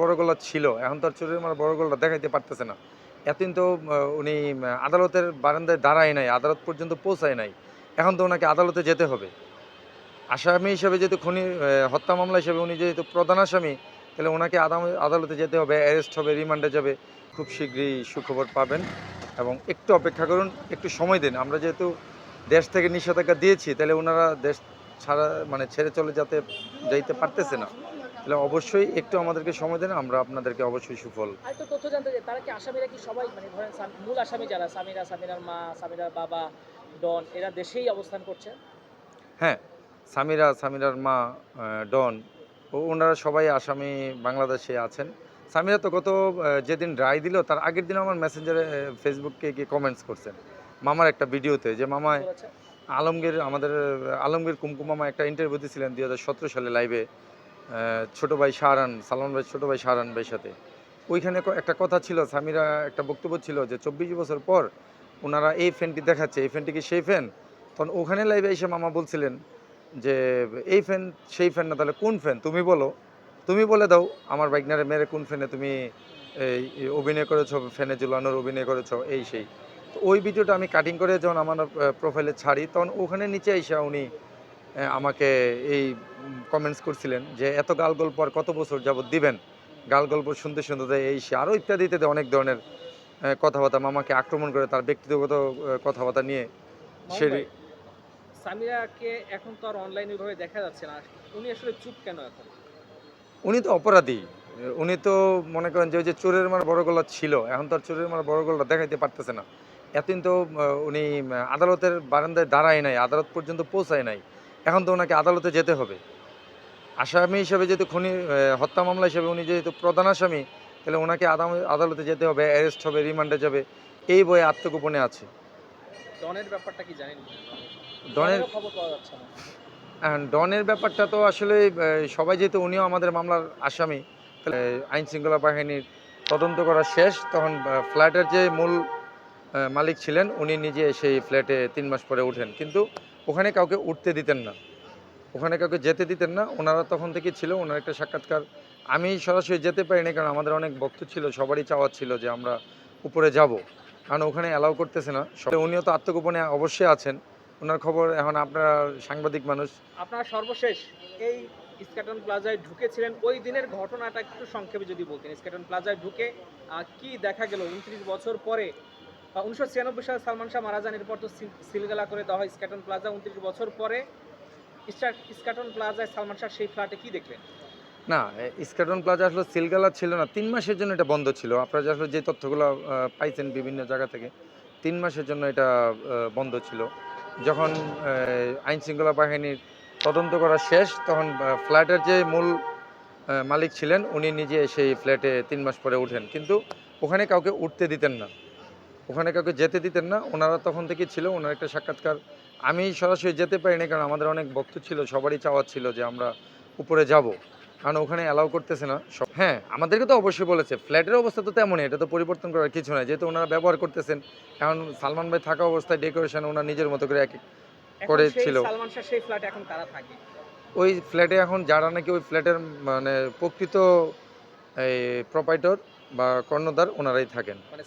বড় গলা ছিল, এখন তো আর চোরের মার বড় গলা দেখাইতে পারতেছে না। এতদিন তো উনি আদালতের বারান্দায় দাঁড়ায় নাই, আদালত পর্যন্ত পৌঁছায় নাই, এখন তো ওনাকে আদালতে যেতে হবে। আসামি হিসেবে যেহেতু খনি হত্যা মামলা হিসেবে উনি যেহেতু প্রধান আসামি, তাহলে ওনাকে আদালতে যেতে হবে, অ্যারেস্ট হবে, রিমান্ডে যাবে। খুব শীঘ্রই সুখবর পাবেন এবং একটু অপেক্ষা করুন, একটু সময় দিন। আমরা যেহেতু দেশ থেকে নিষেধাজ্ঞা দিয়েছি, তাহলে ওনারা দেশ ছাড়া মানে ছেড়ে চলে যাতে, যাইতে পারতেছে না। তাহলে অবশ্যই একটু আমাদেরকে সময় দেন আমরা আপনাদেরকে অবশ্যই সুফল। আরেকটা তথ্য জানতে চাই তারা কি আসামিরা কি সবাই মানে ধরেন মূল আসামি যারা সামিরা সামিরার মা সামিরার বাবা ডন এরা দেশেই অবস্থান করছে? হ্যাঁ সামিরা সামিরার মা ডন ও ওনারা সবাই আসামি বাংলাদেশে আছেন। সামিরা তো গত যেদিন রায় দিল তার আগের দিন আমার মেসেঞ্জারে ফেসবুককে গিয়ে কমেন্টস করছেন। মামার একটা ভিডিওতে যে মামায় আলমগীর আমাদের আলমগীর কুমকুম মামা একটা ইন্টারভিউ দিয়েছিলেন দুই হাজার সতেরো সালে লাইভে ছোটো ভাই শাহরান সালমান ভাই ছোটো ভাই শাহরান ভাইয়ের সাথে। ওইখানে একটা কথা ছিল, সামিরা একটা বক্তব্য ছিল যে চব্বিশ বছর পর ওনারা এই ফ্যানটি দেখাচ্ছে, এই ফ্যানটি কি সেই ফ্যান তখন ওখানে লাইভে এসে মামা বলছিলেন যে, এই ফ্যান সেই ফ্যান না, তাহলে কোন ফ্যান তুমি বলো। তুমি বলে দাও, আমার বাইকনারে মেরে কোন ফ্যানে তুমি, এই অভিনয় করেছ ফ্যানে ঝুলানোর অভিনয় করেছ, এই সেই। তো ওই ভিডিওটা আমি কাটিং করে যখন আমার প্রোফাইলে ছাড়ি, তখন ওখানে নিচে এসে উনি আমাকে এই কমেন্টস করছিলেন যে এত গাল গল্প আর কত বছর যাবত দিবেন? গাল গল্প শুনতে শুনতে দেয় এই সে আরও ইত্যাদি ইত্যাদি অনেক ধরনের কথাবার্তা মামাকে আক্রমণ করে তার ব্যক্তিগত কথাবার্তা নিয়ে সে সামিরাকে এখন তো আর অনলাইনে ভাবে দেখা যাচ্ছে না। উনি আসলে চুপ কেন এখন? উনি তো অপরাধী। উনি তো মনে করেন যে ওই যে চোরের মার বড় গলা ছিল এখন তো আর চোরের মার বড় গলা দেখাইতে পারতেছে না। এতদিন তো উনি আদালতের বারান্দায় দাঁড়ায় নাই আদালত পর্যন্ত পৌঁছায় নাই। এখন তো ওনাকে আদালতে যেতে হবে। আসামি হিসেবে যেহেতু খুনি হত্যা মামলা হিসেবে উনি যেহেতু প্রধান আসামি তাহলে ওনাকে আদালতে যেতে হবে অ্যারেস্ট হবে রিমান্ডে যাবে এই বইয়ে আত্মগোপনে আছে। ডনের ব্যাপারটা কি জানেন? ডনের ডনেরও খবর পাওয়া যাচ্ছে না। ডনের ব্যাপারটা তো আসলে সবাই যেহেতু উনিও আমাদের মামলার আসামি তাহলে আইন শৃঙ্খলা বাহিনীর তদন্ত করা শেষ তখন ফ্ল্যাটের যে মূল মালিক ছিলেন, উনি নিজে সেই ফ্ল্যাটে তিন মাস পরে উঠেন। কিন্তু ওখানে কাউকে উঠতে দিতেন না। ওখানে কাউকে যেতে দিতেন না। ওনারা তখন থেকে ছিল, ওনার একটা সাক্ষাৎকার। আমি সরাসরি যেতে পারিনি, কারণ আমাদের অনেক ভক্ত ছিল, সবারই চাওয়া ছিল যে আমরা উপরে যাব। কারণ ওখানে অ্যালাউ করতেছে না। উনিও তো আত্মগোপনে অবশ্যই আছেন। ওনার খবর এখন আপনারা সাংবাদিক মানুষ। আপনারা সর্বশেষ এই স্ক্যাটন প্লাজায় ঢুকেছিলেন, ওই দিনের ঘটনাটা একটু সংক্ষেপে যদি বলতেন। স্ক্যাটন প্লাজায় ঢুকে কি দেখা গেল? উনত্রিশ বছর পরে উনিশশো ছিয়ানব্বই সালে সালমান শাহ মারা যান, এরপর তো সিলগালা করে দেওয়া হয় স্ক্যাটন প্লাজা। উনত্রিশ বছর পরে স্ক্যাটন প্লাজায় সালমান শাহ সেই ফ্ল্যাটে কি দেখলেন? না স্কাটন প্লাজা আসলে সিলগালা ছিল না, তিন মাসের জন্য এটা বন্ধ ছিল। আপনারা আসলে যে তথ্যগুলো পাইছেন বিভিন্ন জায়গা থেকে, তিন মাসের জন্য এটা বন্ধ ছিল। যখন আইন শৃঙ্খলা বাহিনীর তদন্ত করা শেষ, তখন ফ্ল্যাটের যে মূল মালিক ছিলেন, উনি নিজে সেই ফ্ল্যাটে তিন মাস পরে উঠেন। কিন্তু ওখানে কাউকে উঠতে দিতেন না। ওখানে কাউকে যেতে দিতেন না ওনারা তখন থেকে ছিল ওনার একটা সাক্ষাৎকার। আমি সরাসরি যেতে পারিনি কারণ আমাদের অনেক ভক্ত ছিল সবারই চাওয়া ছিল যে আমরা উপরে যাব। কারণ ওখানে অ্যালাউ করতেছে না সব হ্যাঁ আমাদেরকে তো অবশ্যই বলেছে ফ্ল্যাটের অবস্থা তো তেমনই এটা তো পরিবর্তন করার কিছু নয় যেহেতু ওনারা ব্যবহার করতেছেন কারণ সালমান ভাই থাকা অবস্থায় ডেকোরেশন ওনার নিজের মতো করে এক এক এখন করে সেই ছিল। সালমান শাহ সেই ফ্ল্যাটে এখন থাকে। ওই ফ্ল্যাটে এখন যারা নাকি ওই ফ্ল্যাটের মানে প্রকৃত এই প্রপাইটর বা কর্ণধার ওনারাই থাকেন। মানে